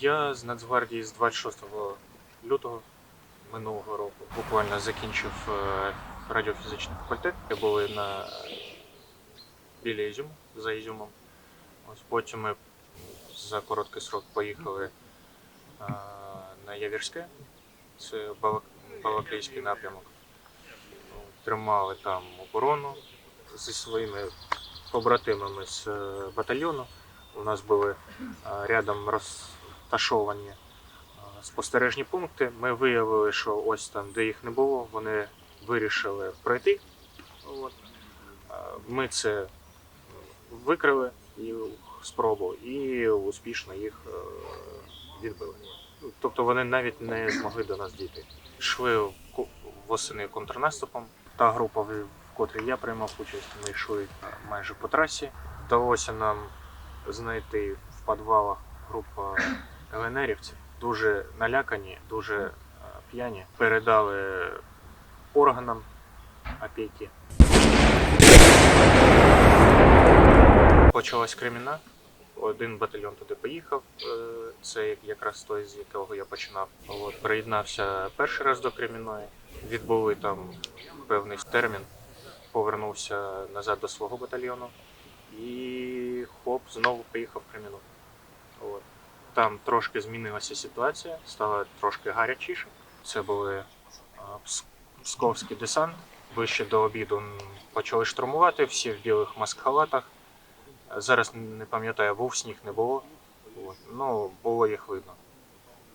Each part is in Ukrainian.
Я з Нацгвардії з 26 лютого минулого року буквально закінчив е, радіофізичний факультет. Ми були на біля Ізюму, за Ізюмом. Ось потім ми за короткий срок поїхали е, на Явірське, це Балак... Балаклійський напрямок. Тримали там оборону зі своїми побратимами з е, батальйону. У нас були рядом розташовані е, спостережні пункти. Ми виявили, що ось там, де їх не було, вони вирішили пройти. От. Е, Ми це викрили і спробу і успішно їх е, відбили. Ну, Тобто вони навіть не змогли до нас дійти. Йшли восени контрнаступом. Та група, в котрій я приймав участь, ми йшли майже по трасі. Вдалося нам знайти в підвалах група ЛНРівців. Дуже налякані, дуже е, п'яні. Передали органам опіки. Почалась криміна. Один батальйон туди поїхав. е, Це якраз той, з якого я починав. От, приєднався перший раз до криміної. Відбули там певний термін, повернувся назад до свого батальйону і хоп, знову поїхав в криміну. Там трошки змінилася ситуація, стало трошки гарячіше. Це були а, псковський десант. Ближче до обіду почали штурмувати, всі в білих маск-халатах. Зараз не пам'ятаю, був сніг, не було. От. Ну, було їх видно.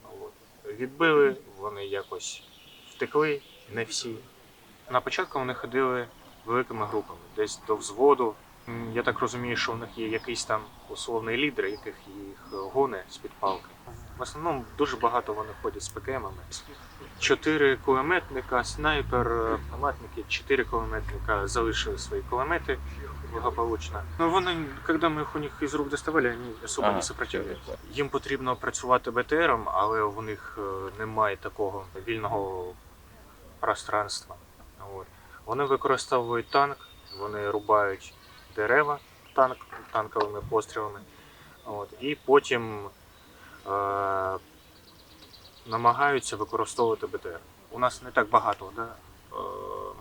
От. Відбили, вони якось втекли, не всі. На початку вони ходили великими групами, десь до взводу. Я так розумію, що в них є якийсь там условний лідер, яких їх гоне з-під палки. В основному дуже багато вони ходять з ПКМами. Чотири кулеметника, снайпер, автоматники, чотири кулеметника залишили свої кулемети благополучно. Ну вони, коли ми їх у них із рук доставали, вони особо не сопротивлялись. Їм потрібно працювати БТРом, але у них е, немає такого вільного пространства. От. Вони використовують танк, вони рубають дерева танк, танковими пострілами. От. І потім е, намагаються використовувати БТР. У нас не так багато да, е,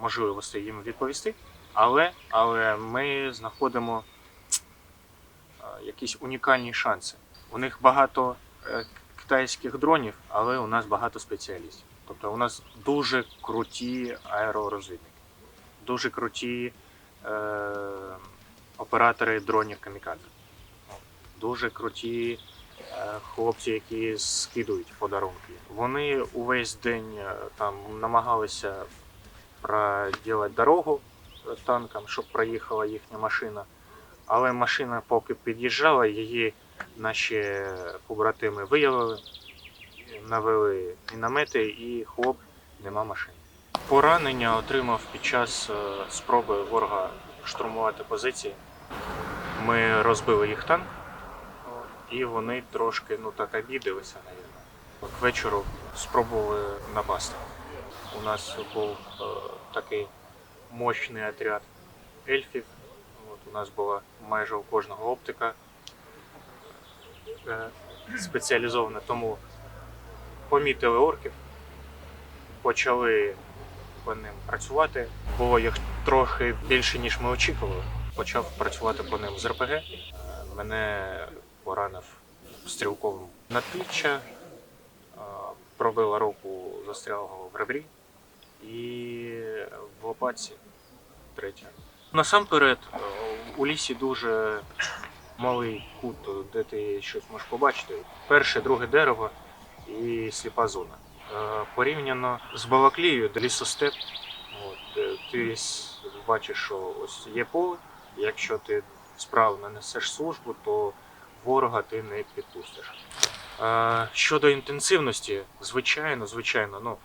можливостей їм відповісти, але, але ми знаходимо е, якісь унікальні шанси. У них багато е, китайських дронів, але у нас багато спеціалістів. Тобто у нас дуже круті аеророзвідники, дуже круті е, оператори дронів камікадзе, дуже круті е, хлопці, які скидують подарунки. Вони увесь день е, там намагалися проділати дорогу е, танкам, щоб проїхала їхня машина. Але машина, поки під'їжджала, її наші побратими виявили, навели міномети і хлоп, нема машини. Поранення отримав під час спроби ворога штурмувати позиції. Ми розбили їх танк, і вони трошки ну так обідалися, навіть. К вечору спробували напасти. У нас був е, такий мощний отряд ельфів. От, у нас була майже у кожного оптика е, спеціалізована, тому помітили орків, почали по ним працювати. Було їх трохи більше, ніж ми очікували. Почав працювати по ним з РПГ. Мене поранив стрілковим надпліччя, е, пробила руку застрялого в ребрі і в лопатці третя. Насамперед, е, у лісі дуже малий кут, де ти щось можеш побачити. Перше, друге дерево і сліпа зона. Е, Порівняно з Балаклією, де лісостеп, от, ти бачиш, що ось є поле. Якщо ти справно несеш службу, то ворога ти не підпустиш. Е, Щодо інтенсивності, звичайно, звичайно, ну,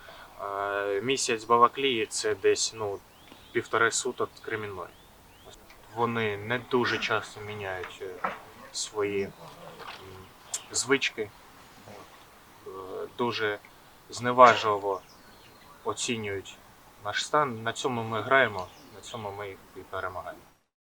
е, місяць Балаклії це десь ну, півтори суток кримінної. Вони не дуже часто міняють е, свої звички, дуже зневажливо оцінюють наш стан. На цьому ми граємо, на цьому ми і перемагаємо.